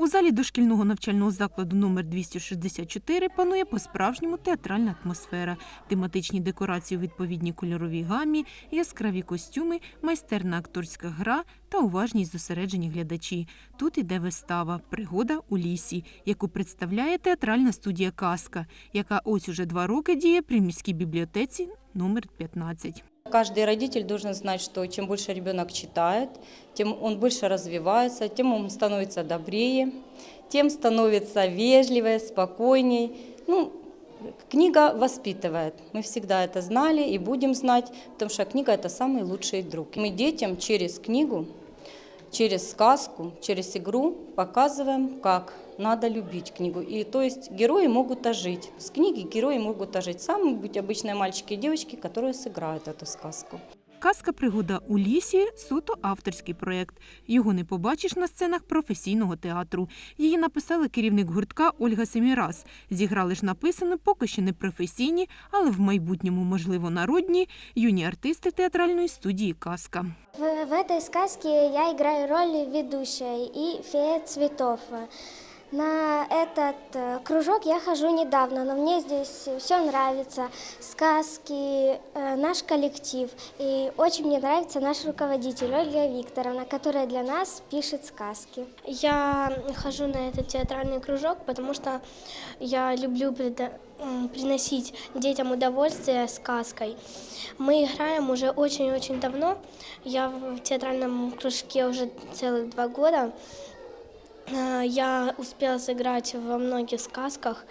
У залі дошкільного навчального закладу номер 264 панує по-справжньому театральна атмосфера, тематичні декорації у відповідній кольоровій гамі, яскраві костюми, майстерна акторська гра та уважні й зосереджені глядачі. Тут іде вистава Пригода у лісі, яку представляє театральна студія Казка, яка ось уже два роки діє при міській бібліотеці номер 15. Каждый родитель должен знать, что чем больше ребенок читает, тем он больше развивается, тем он становится добрее, тем становится вежливее, спокойней. Ну, книга воспитывает. Мы всегда это знали и будем знать, потому что книга – это самый лучший друг. Мы детям через книгу, через сказку, через игру показываем, как надо любить книгу. И то есть герои могут ожить. С книги герои могут ожить. Самые быть обычные мальчики и девочки, которые сыграют эту сказку. Казка Пригода у лісі суто авторський проєкт. Його не побачиш на сценах професійного театру. Її написала керівник гуртка Ольга Семірас. Зіграли ж написано поки що не професійні, але в майбутньому, можливо, народні юні артисти театральної студії Казка. В, в этой сказке я играю роль ведущей и фея цветов. На этот э, кружок я хожу недавно, но мне здесь все нравится. Сказки, э, наш коллектив. И очень мне нравится наш руководитель Ольга Викторовна, которая для нас пишет сказки. Я хожу на этот театральный кружок, потому что я люблю преда- м, приносить детям удовольствие сказкой. Мы играем уже очень-очень давно. Я в театральном кружке уже целых два года. А, Я успела сыграть во многих сказках,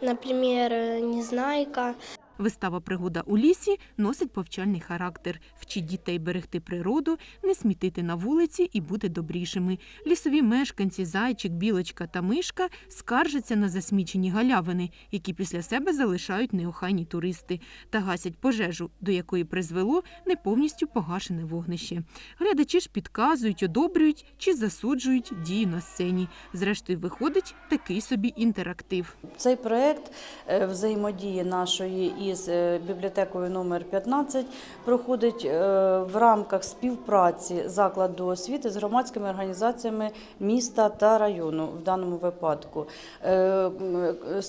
например, э, «Незнайка», Вистава Пригода у лісі носить повчальний характер. Вчить дітей берегти природу, не смітити на вулиці і бути добрішими. Лісові мешканці, зайчик, білочка та мишка скаржаться на засмічені галявини, які після себе залишають неохайні туристи, та гасять пожежу, до якої призвело не повністю погашене вогнище. Глядачі ж підказують, одобрюють чи засуджують дії на сцені. Зрештою, виходить такий собі інтерактив. Цей проект е, взаємодії нашої із е, бібліотекою номер 15 проходить е, в рамках співпраці закладу освіти з громадськими організаціями міста та району в даному випадку. Е,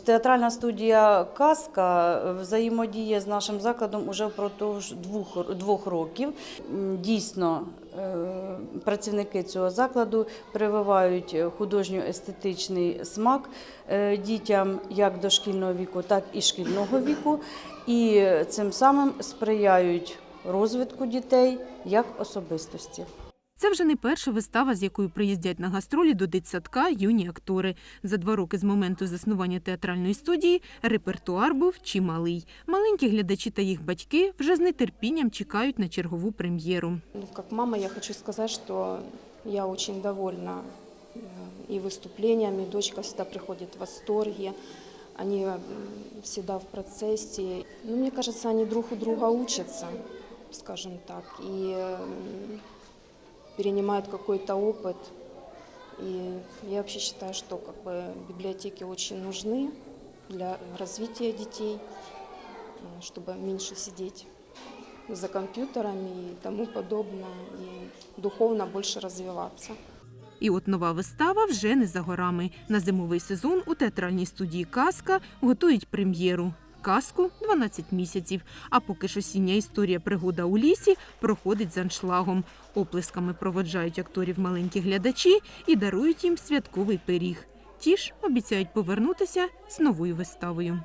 Театральна студія Казка взаємодіє з нашим закладом уже впродовж двох, років. Дійсно, працівники цього закладу прививають художньо-естетичний смак е, дітям як дошкільного віку, так і шкільного віку, і цим самим сприяють розвитку дітей як особистості. Це вже не перша вистава, з якою приїздять на гастролі до дитсадка юні актори. За два роки з моменту заснування театральної студії репертуар був чималий. Маленькі глядачі та їх батьки вже з нетерпінням чекають на чергову прем'єру. Ну, Как мама я хочу сказать, что я очень довольна э, и выступлениями. Дочка всегда приходит в восторге. Они всегда в процессе. Ну, мне кажется, они друг у друга учатся, скажем так, и перенимают какой-то опыт. И я вообще считаю, что как бы, библиотеки очень нужны для развития детей, э, чтобы меньше сидеть за компьютерами и тому подобное, и духовно больше развиваться. І от нова вистава вже не за горами. На зимовий сезон у театральній студії Казка готують прем'єру. Казку 12 місяців. А поки ж осіння історія пригода у лісі проходить з аншлагом. Оплесками проводжають акторів маленькі глядачі і дарують їм святковий пиріг. Ті ж обіцяють повернутися з новою виставою.